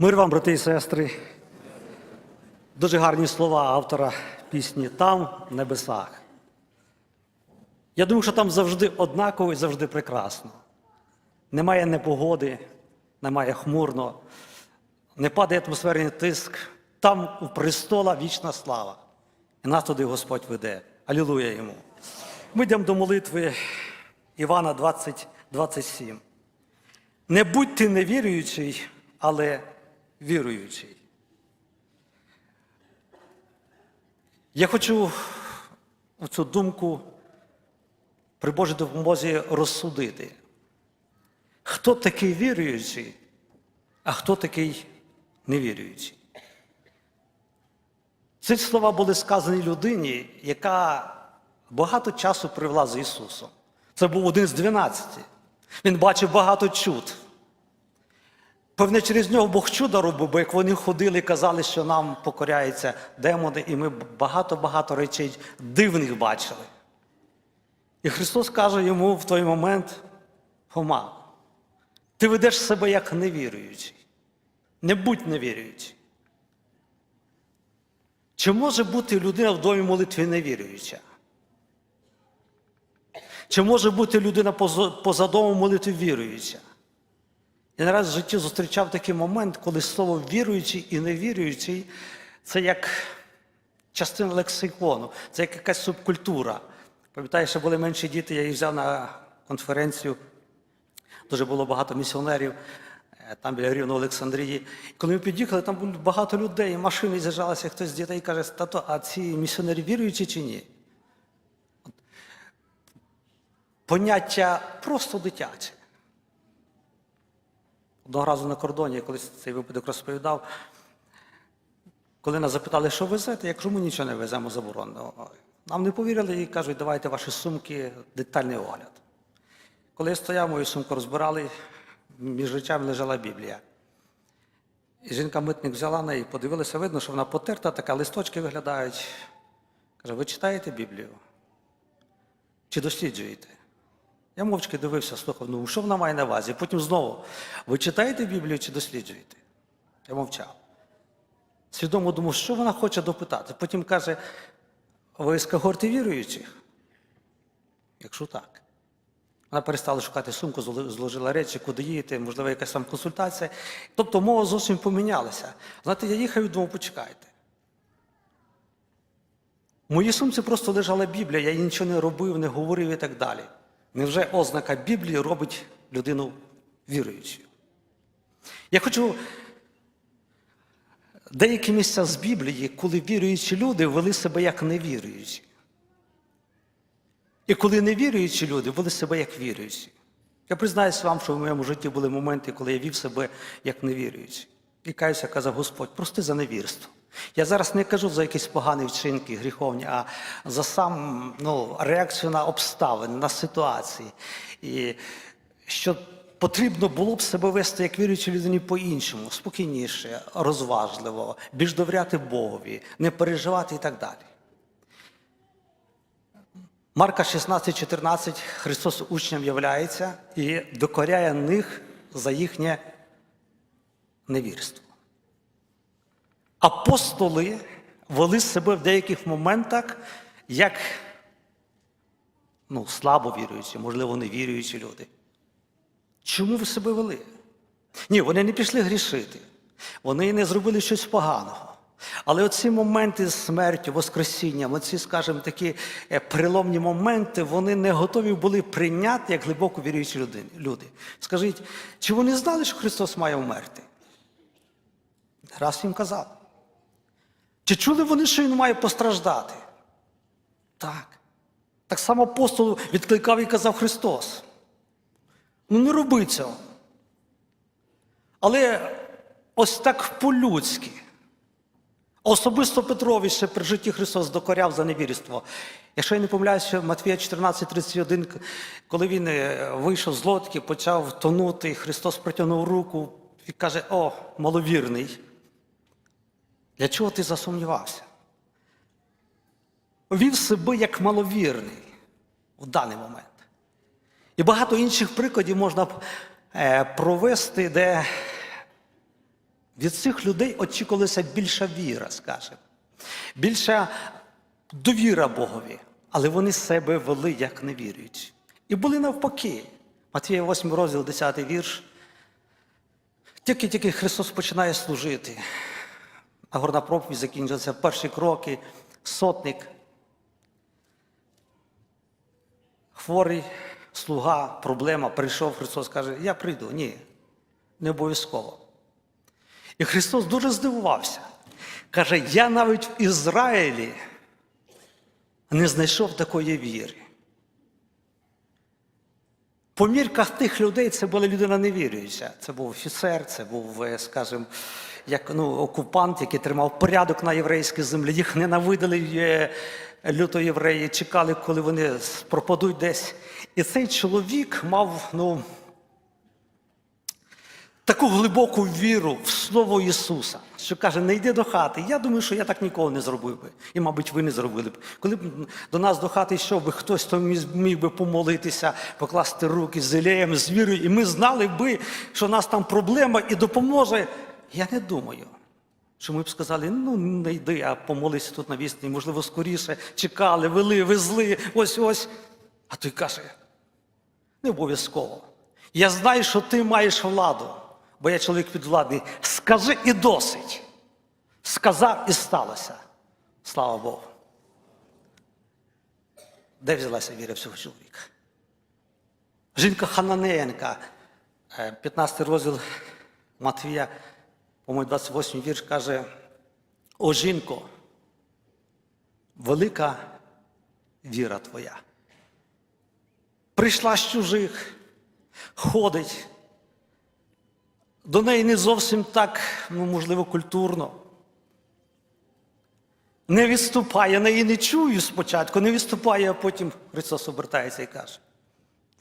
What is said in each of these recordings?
Мир вам, брати і сестри. Дуже гарні слова автора пісні Там, в небесах. Я думаю, що там завжди однаково і завжди прекрасно. Немає непогоди, немає хмурно, не падає атмосферний тиск. Там у престола вічна слава. І нас туди Господь веде. Алілуя йому. Ми йдемо до молитви Івана 20, 27. Не будьте невіруючий, але віруючий. Я хочу цю думку при Божій допомозі розсудити. Хто такий віруючий, а хто такий невіруючий? Ці слова були сказані людині, яка багато часу провела з Ісусом. Це був один з дванадцяти. Він бачив багато чуд. Певне, через нього Бог чудо робив, бо як вони ходили і казали, що нам покоряються демони, і ми багато-багато речей дивних бачили. І Христос каже йому в той момент: Хома, ти ведеш себе як невіруючий. Не будь невіруючий. Чи може бути людина в домі молитві невіруюча? Чи може бути людина поза, домом молитві віруюча? Я не раз в житті зустрічав такий момент, коли слово віруючий і невіруючий це як частина лексикону, це як якась субкультура. Пам'ятаю, що були менші діти, я їх взяв на конференцію, дуже було багато місіонерів, е, там біля Рівного Олександрії. Коли ми під'їхали, там було багато людей, машини з'їжджалися, хтось з дітей каже, тато, а ці місіонери віруючі чи ні? Поняття просто дитяче. Одного разу на кордоні, я колись цей випадок розповідав, коли нас запитали, що везете, кажу, ми нічого не веземо забороненого. Нам не повірили і кажуть, давайте ваші сумки, детальний огляд. Коли я стояв, мою сумку розбирали, між речами лежала Біблія. І жінка-митник взяла неї, подивилася, видно, що вона потерта, така листочки виглядають. Каже, ви читаєте Біблію? Чи досліджуєте? Я мовчки дивився, слухав, ну що вона має на увазі? Потім знову, ви читаєте Біблію чи досліджуєте? Я мовчав. Свідомо думав, що вона хоче допитати. Потім каже, ви з когорти віруючих? Якщо так. Вона перестала шукати сумку, зложила речі, куди їдете, можливо, якась там консультація. Тобто мова зовсім помінялася. Знаєте, я їхав і думав, почекайте. В моїй сумці просто лежала Біблія, я нічого не робив, не говорив і так далі. Невже ознака Біблії робить людину віруючою? Я хочу деякі місця з Біблії, коли віруючі люди вели себе як невіруючі. І коли невіруючі люди вели себе як віруючі. Я признаюся вам, що в моєму житті були моменти, коли я вів себе як невіруючий. І каюся, казав Господь, прости за невірство. Я зараз не кажу за якісь погані вчинки, гріховні, а за сам ну, реакцію на обставини, на ситуації. І що потрібно було б себе вести як віруючій людині по-іншому, спокійніше, розважливо, більш довіряти Богові, не переживати і так далі. Марка 16, 14, Христос учням являється і докоряє них за їхнє невірство. Апостоли вели себе в деяких моментах як ну, слабо віруючі, можливо, не віруючі люди. Чому ви себе вели? Ні, вони не пішли грішити, вони не зробили щось поганого. Але оці моменти з смертю, Воскресінням, оці, скажімо, такі е, переломні моменти, вони не готові були прийняти як глибоко віруючі люди. Скажіть, чи вони знали, що Христос має вмерти? Раз їм казав. Чи чули вони, що він має постраждати? Так. Так само апостолу відкликав і казав Христос. Ну не роби цього. Але ось так по-людськи. Особисто Петрові ще при житті Христос докоряв за невірство. Якщо я не помиляюся, Матвія 14:31, коли він е, вийшов з лодки, почав тонути, Христос протягнув руку і каже: О, маловірний. Для чого ти засумнівався? Вів себе як маловірний в даний момент. І багато інших прикладів можна е, провести, де Від цих людей очікувалася більша віра, скажімо, більша довіра Богові, але вони себе вели як невіруючі. І були навпаки. Матвія 8 розділ, 10 вірш. Тільки-тільки Христос починає служити. А горна проповідь закінчилася перші кроки, сотник, хворий, слуга, проблема, прийшов Христос, каже, я прийду. Ні, не обов'язково. І Христос дуже здивувався. Каже, я навіть в Ізраїлі не знайшов такої віри. По мірках тих людей це була людина невіруюча. Це був офіцер, це був, скажімо, як ну, окупант, який тримав порядок на єврейській землі. Їх ненавидили е, люто євреї, чекали, коли вони пропадуть десь. І цей чоловік мав ну, таку глибоку віру в Слово Ісуса, що каже, не йди до хати. Я думаю, що я так ніколи не зробив би. І, мабуть, ви не зробили б. Коли б до нас до хати йшов би хтось, то міг, би помолитися, покласти руки з елеєм, з вірою, і ми знали би, що у нас там проблема і допоможе. Я не думаю. Що ми б сказали, ну не йди, а помолися тут на вісні, можливо, скоріше чекали, вели, везли, ось ось. А той каже, не обов'язково. Я знаю, що ти маєш владу, бо я чоловік підвладний. Скажи і досить. Сказав і сталося. Слава Богу. Де взялася віра в цього чоловіка? Жінка Хананеєнка, е, 15 розділ Матвія, по-моєму, 28 вірш каже: О жінко, велика віра твоя. Прийшла з чужих, ходить. До неї не зовсім так, ну, можливо, культурно. Не відступає, неї не чую спочатку, не відступає, а потім Христос обертається і каже: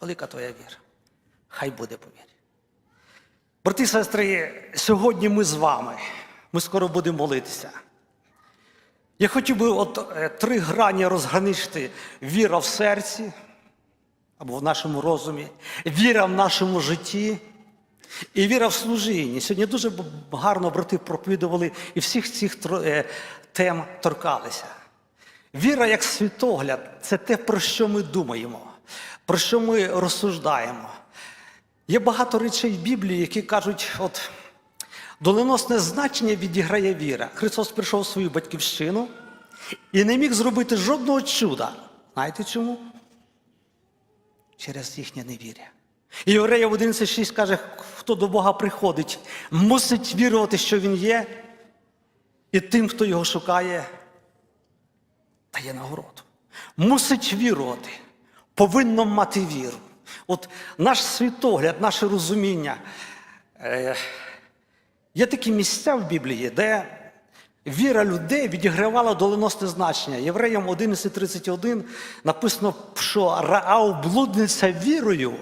Велика твоя віра, хай буде по вірі. Брати і сестри, сьогодні ми з вами, ми скоро будемо молитися. Я хотів би от е, три грані розграничити віра в серці або в нашому розумі, віра в нашому житті і віра в служінні. Сьогодні дуже гарно брати проповідували і всіх цих е, тем торкалися. Віра як світогляд це те, про що ми думаємо, про що ми розсуждаємо. Є багато речей в Біблії, які кажуть, от доленосне значення відіграє віра. Христос прийшов в свою батьківщину і не міг зробити жодного чуда. Знаєте чому? Через їхнє невір'я. І Єврея 11.6 каже, хто до Бога приходить, мусить вірувати, що Він є, і тим, хто його шукає, дає нагороду. Мусить вірувати, повинно мати віру. От наш світогляд, наше розуміння. Е, є такі місця в Біблії, де віра людей відігравала доленосне значення. Євреям 11.31 написано, що Раав блудниця вірою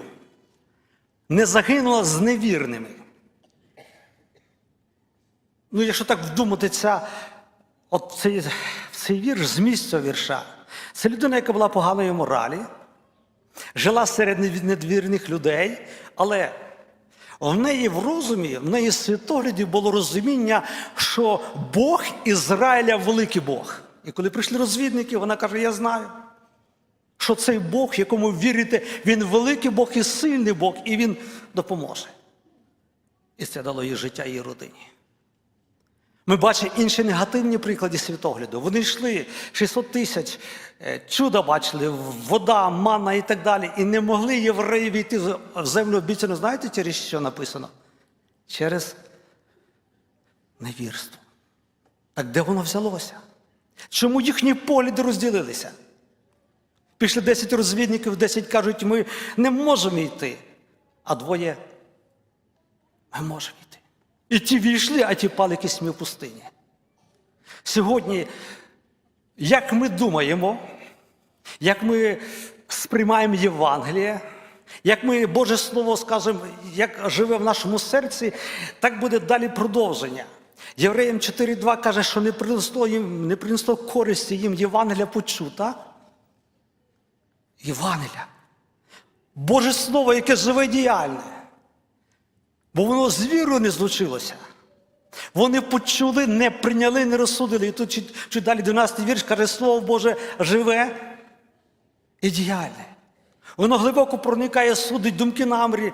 не загинула з невірними. Ну, якщо так вдуматися, от цей, цей вірш з місця вірша, це людина, яка була поганої моралі, жила серед недвірних людей, але в неї в розумі, в неї світогляді було розуміння, що Бог Ізраїля великий Бог. І коли прийшли розвідники, вона каже: Я знаю, що цей Бог, якому вірите, він великий Бог і сильний Бог, і він допоможе. І це дало їй життя її родині. Ми бачимо інші негативні приклади світогляду. Вони йшли 600 тисяч, е, чуда бачили, вода, манна і так далі. І не могли євреї війти в землю обіцяну. Знаєте, через що написано? Через невірство. Так де воно взялося? Чому їхні погляди розділилися? Пішли 10 розвідників, 10 кажуть, ми не можемо йти. А двоє ми можемо йти. І ті війшли, а ті пали кисьми в пустині. Сьогодні, як ми думаємо, як ми сприймаємо Євангеліє, як ми Боже Слово скажемо, як живе в нашому серці, так буде далі продовження. Євреям 4.2 каже, що не принесло їм, не принесло користі їм Євангелія почута. Євангелія. Боже Слово, яке живе діяльне. Бо воно з вірою не злучилося. Вони почули, не прийняли, не розсудили. І тут чуть, чуть далі 12 вірш каже, Слово Боже живе і діяльне. Воно глибоко проникає, судить думки намрі.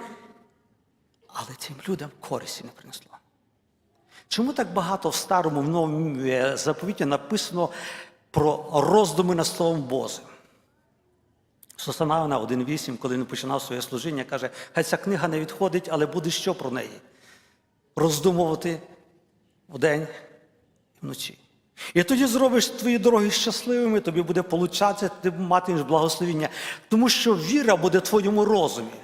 Але цим людям користі не принесло. Чому так багато в старому в новому е, заповіті написано про роздуми над Словом Божим? Сосанавна 1.8, коли він починав своє служіння, каже, хай ця книга не відходить, але буде що про неї? Роздумувати вдень і вночі. І тоді зробиш твої дороги щасливими, тобі буде получатися, ти матимеш благословіння. Тому що віра буде в твоєму розумі.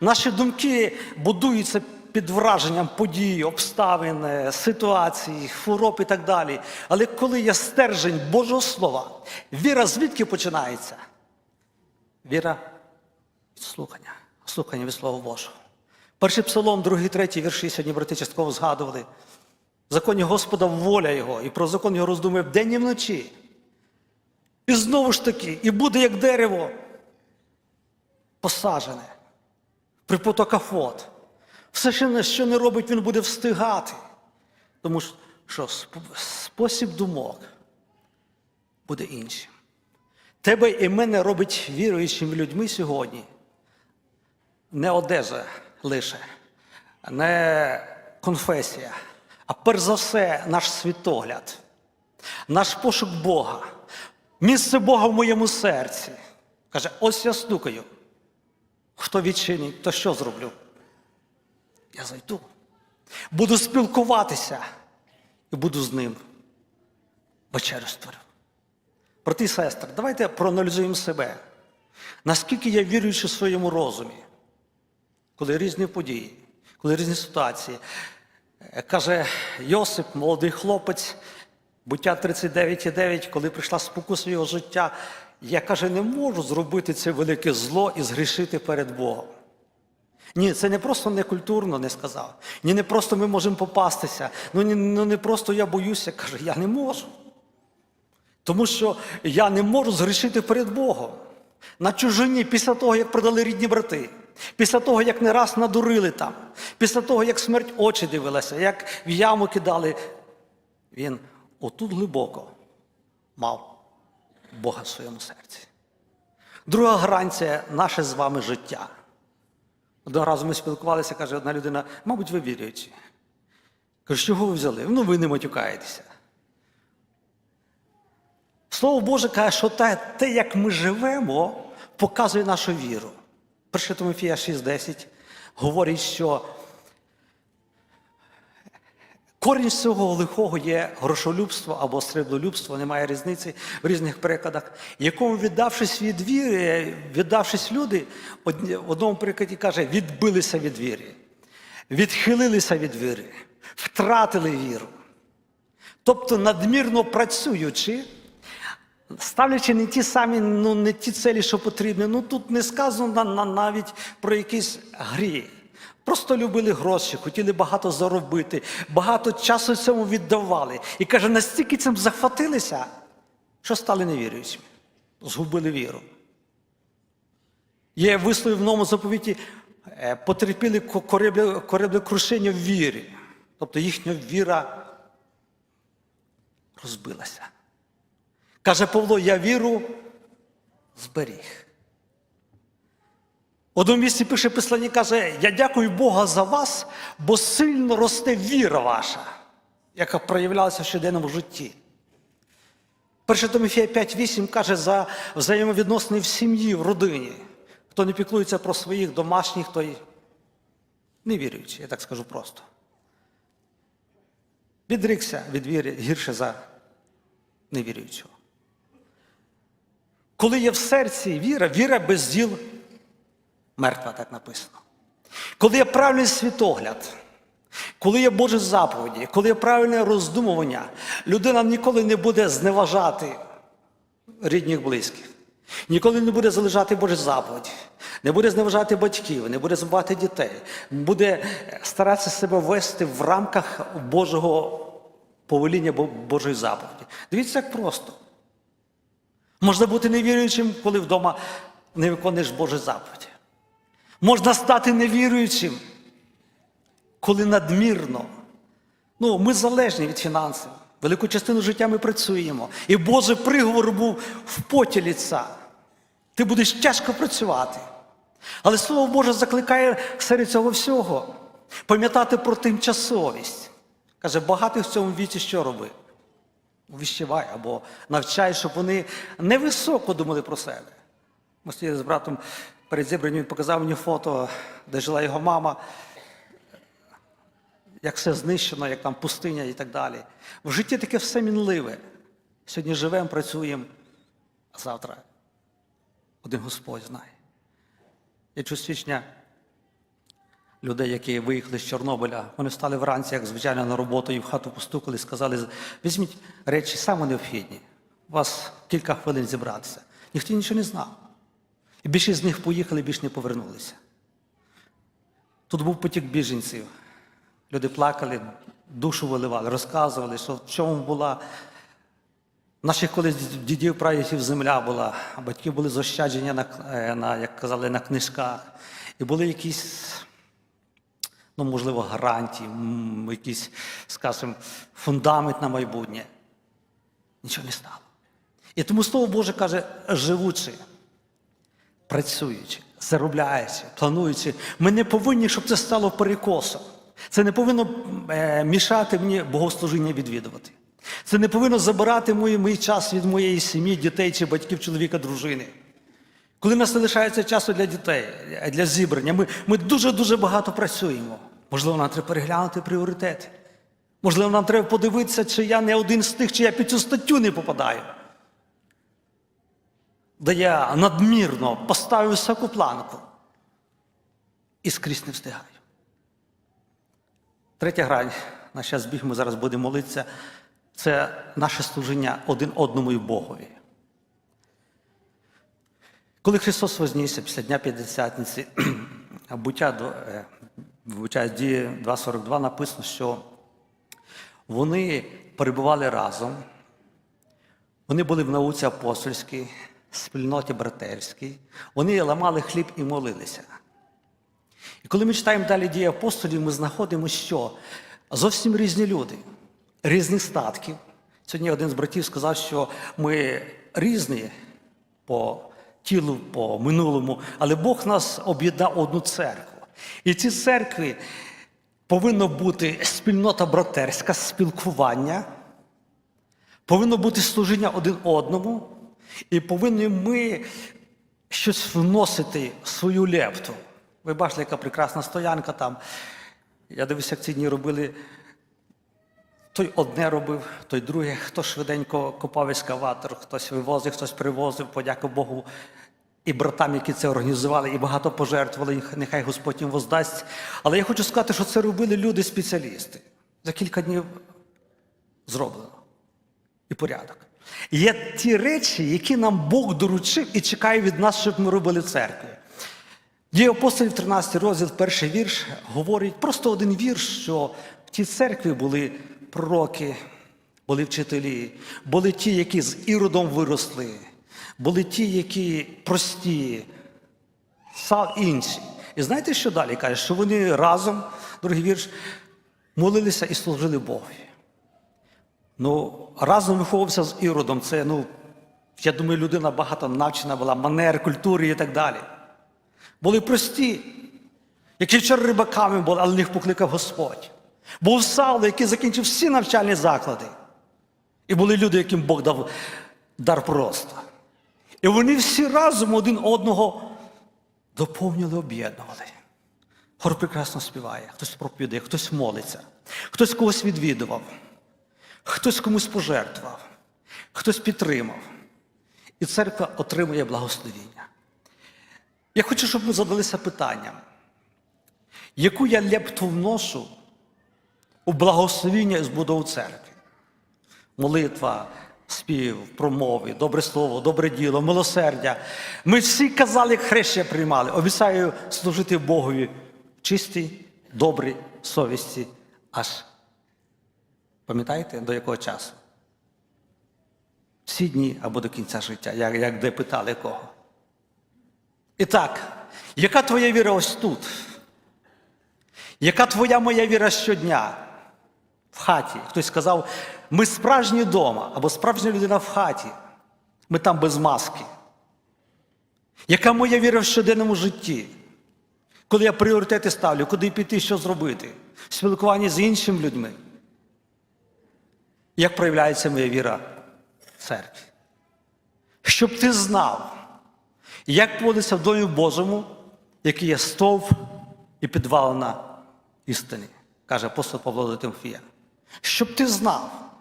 Наші думки будуються під враженням подій, обставин, е, ситуацій, хвороб і так далі. Але коли є стержень Божого Слова, віра звідки починається? Віра від слухання, слухання від Слова Божого. Перший псалом, другий, третій вірші сьогодні брати частково згадували. В законі Господа воля Його, і про закон його роздумує вдень і вночі. І знову ж таки, і буде як дерево посаджене при потоках вод. Все, що не- робить, він буде встигати. Тому що спосіб думок буде іншим. Тебе і мене робить віруючими людьми сьогодні. Не одежа лише, не конфесія, а перш за все наш світогляд, наш пошук Бога, місце Бога в моєму серці. Каже, ось я стукаю. Хто відчинить, то що зроблю? Я зайду. Буду спілкуватися і буду з ним вечерю створю. Брати і сестри, давайте проаналізуємо себе. Наскільки я віруючи в своєму розумі, коли різні події, коли різні ситуації. Е, Каже Йосип, молодий хлопець, буття 39,9, коли прийшла спокуса його життя, я каже, не можу зробити це велике зло і згрішити перед Богом. Ні, це не просто некультурно не сказав. Ні, не просто ми можемо попастися. Ну, ні, ну не просто я боюся, каже, я не можу. Тому що я не можу згрішити перед Богом. На чужині, після того, як продали рідні брати, після того, як не раз надурили там, після того, як смерть очі дивилася, як в яму кидали, він отут глибоко мав Бога в своєму серці. Друга грань це наше з вами життя. Одного разу ми спілкувалися, каже одна людина, мабуть, ви віруючі. Кажу, чого ви взяли? Ну, ви не матюкаєтеся. Слово Боже каже, що те, те, як ми живемо, показує нашу віру. 1 Тимофія 6,10 говорить, що корінь всього лихого є грошолюбство або сріблолюбство, немає різниці в різних перекладах, якому, віддавшись від віри, віддавшись люди, в одному перекладі каже, відбилися від віри, відхилилися від віри, втратили віру. Тобто надмірно працюючи, ставлячи не ті самі, ну не ті цілі, що потрібні. Ну тут не сказано на- на- навіть про якийсь гріх. Просто любили гроші, хотіли багато заробити, багато часу цьому віддавали. І каже, настільки цим захватилися, що стали невіруючими, згубили віру. Є вислів в новому заповіті, е, потерпіли кораблекрушення в вірі. Тобто їхня віра розбилася. Каже Павло, я віру зберіг. В одному місці пише писання, каже, я дякую Бога за вас, бо сильно росте віра ваша, яка проявлялася в щоденному житті. 1 Тимофія 5.8 каже за взаємовідносини в сім'ї, в родині. Хто не піклується про своїх домашніх, той не віруючий, я так скажу просто. Відрікся від віри гірше за невіруючого. Коли є в серці віра, віра без діл мертва, так написано. Коли є правильний світогляд, коли є Божі заповіді, коли є правильне роздумування, людина ніколи не буде зневажати рідних близьких, ніколи не буде залежати Божі заповіді, не буде зневажати батьків, не буде забувати дітей, буде старатися себе вести в рамках Божого повеління Божої заповіді. Дивіться, як просто. Можна бути невіруючим, коли вдома не виконуєш Божі заповіді. Можна стати невіруючим, коли надмірно, Ну, ми залежні від фінансів. Велику частину життя ми працюємо. І Божий приговор був в поті ліца. Ти будеш тяжко працювати. Але Слово Боже закликає серед цього всього пам'ятати про тимчасовість. Каже, багатих в цьому віці що роби? Увіщевай або навчай, щоб вони невисоко думали про себе. Ми з братом перед зібранням, він показав мені фото, де жила його мама, як все знищено, як там пустиня і так далі. В житті таке все мінливе. Сьогодні живемо, працюємо, а завтра один Господь знає. Я чую свідчення людей, які виїхали з Чорнобиля. Вони встали вранці, як звичайно, на роботу і в хату постукали, сказали, візьміть речі саме необхідні. У вас кілька хвилин зібратися. Ніхто нічого не знав. І більшість з них поїхали, більше не повернулися. Тут був потік біженців. Люди плакали, душу виливали, розказували, що в чому була. Наших колись дідів прадідів земля була, батьки були зощаджені на, е, на, як казали, на книжках. І були якісь, ну, можливо, гарантії, якийсь, скажімо, фундамент на майбутнє. Нічого не стало. І тому Слово Боже каже, живучи, працюючи, заробляючи, плануючи, ми не повинні, щоб це стало перекосом. Це не повинно е, мішати мені богослужіння відвідувати. Це не повинно забирати мій, мій час від моєї сім'ї, дітей чи батьків, чоловіка, дружини. Коли в нас не лишається часу для дітей, для зібрання, ми дуже-дуже багато працюємо. Можливо, нам треба переглянути пріоритети. Можливо, нам треба подивитися, чи я не один з тих, чи я під цю статтю не попадаю. Де я надмірно поставив високу планку і скрізь не встигаю. Третя грань, на час біг ми зараз будемо молитися, це наше служіння один одному і Богові. Коли Христос вознісся після Дня П'ятдесятниці, буття, е, дії 2.42 написано, що вони перебували разом, вони були в науці апостольській, спільноті братерській, вони ламали хліб і молилися. І коли ми читаємо далі дії апостолів, ми знаходимо, що зовсім різні люди, різних статків. Сьогодні один з братів сказав, що ми різні по тілу, по минулому, але Бог нас об'єднав одну церкву. І в цій церкві повинна бути спільнота братерська, спілкування, повинно бути служіння один одному, і повинні ми щось вносити в свою лепту. Ви бачили, яка прекрасна стоянка там. Я дивився, як ці дні робили. Той одне робив, той друге, хто швиденько копав ескаватор, хтось вивозив, хтось привозив, подяка Богу. І братам, які це організували, і багато пожертвували, нехай Господь їм воздасть. Але я хочу сказати, що це робили люди-спеціалісти. За кілька днів зроблено. І порядок. Є ті речі, які нам Бог доручив і чекає від нас, щоб ми робили в церкві. Дії апостолів, 13 розділ, перший вірш, говорить просто один вірш, що в тій церкві були пророки, були вчителі, були ті, які з іродом виросли, були ті, які прості, інші. І знаєте, що далі каже? Що вони разом, другий вірш, молилися і служили Богові. Ну, разом виховувався з Іродом. Це, ну, я думаю, людина багато навчена була, манер, культури і так далі. Були прості, які вчора рибаками були, але їх покликав Господь. Був Савло, який закінчив всі навчальні заклади. І були люди, яким Бог дав дар пророцтва. І вони всі разом один одного доповнювали, об'єднували. Хор прекрасно співає, хтось проповідає, хтось молиться, хтось когось відвідував, хтось комусь пожертвував, хтось підтримав. І церква отримує благословіння. Я хочу, щоб ми задалися питанням, яку я лепту вношу у благословіння і збудову церкви? Молитва, спів, промови, добре слово, добре діло, милосердя. Ми всі казали, хрещення приймали. Обіцяю служити Богові в чистій, добрій совісті. Аж пам'ятаєте, до якого часу? Всі дні або до кінця життя, як, як де питали кого. І так, яка твоя віра ось тут? Яка твоя моя віра щодня? в хаті. Хтось сказав, ми справжні вдома або справжня людина в хаті. Ми там без маски. Яка моя віра в щоденному житті? Коли я пріоритети ставлю, куди піти, що зробити? В спілкуванні з іншими людьми. Як проявляється моя віра в церкві? Щоб ти знав, як поводиться в домі Божому, який є стовп і підвалина істини, каже апостол Павло до Тимофія. Щоб ти знав.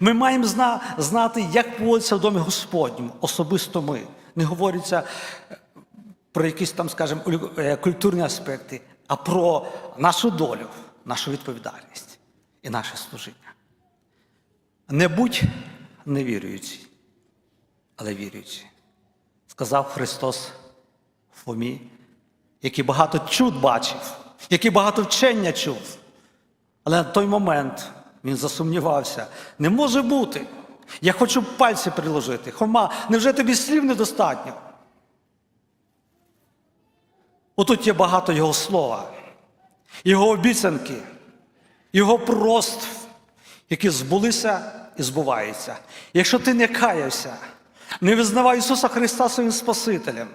Ми маємо знати, як поводиться в домі Господньому, особисто ми. Не говориться е, про якісь там, скажімо, е, культурні аспекти, а про нашу долю, нашу відповідальність і наше служіння. Не будь невіруючий, але віруючий, сказав Христос Фомі, який багато чуд бачив, який багато вчення чув. Але на той момент він засумнівався. Не може бути. Я хочу пальці приложити. Хома, невже тобі слів недостатньо? Отут є багато його слова, його обіцянки, його проств, які збулися і збуваються. Якщо ти не каявся, не визнавав Ісуса Христа своїм Спасителем,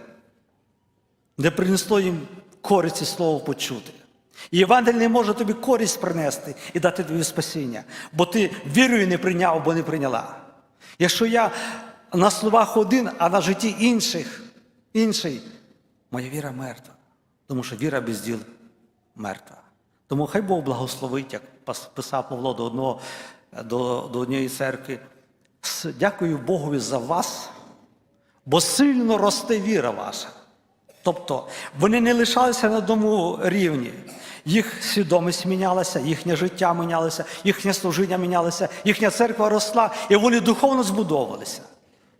де принесло їм користь і слово почути. І Євангелій не може тобі користь принести і дати тобі спасіння, бо ти вірою не прийняв або не прийняла. Якщо я на словах один, а на житті інших, інший, моя віра мертва. Тому що віра без діл мертва. Тому хай Бог благословить, як писав Павло до, одного, до, до однієї церкви. Дякую Богові за вас, бо сильно росте віра ваша. Тобто вони не лишалися на одному рівні. Їх свідомість мінялася, їхнє життя мінялося, їхнє служіння мінялося, їхня церква росла, і вони духовно збудовувалися.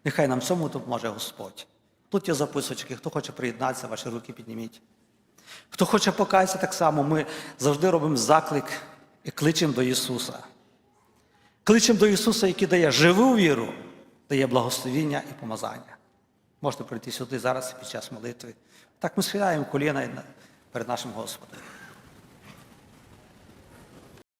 Нехай нам цьому допоможе Господь. Тут є записочки, хто хоче приєднатися, ваші руки підніміть. Хто хоче покаятися так само, ми завжди робимо заклик і кличемо до Ісуса. Кличемо до Ісуса, який дає живу віру, дає благословіння і помазання. Можете прийти сюди зараз під час молитви. Так ми схиляємо коліна перед нашим Господом.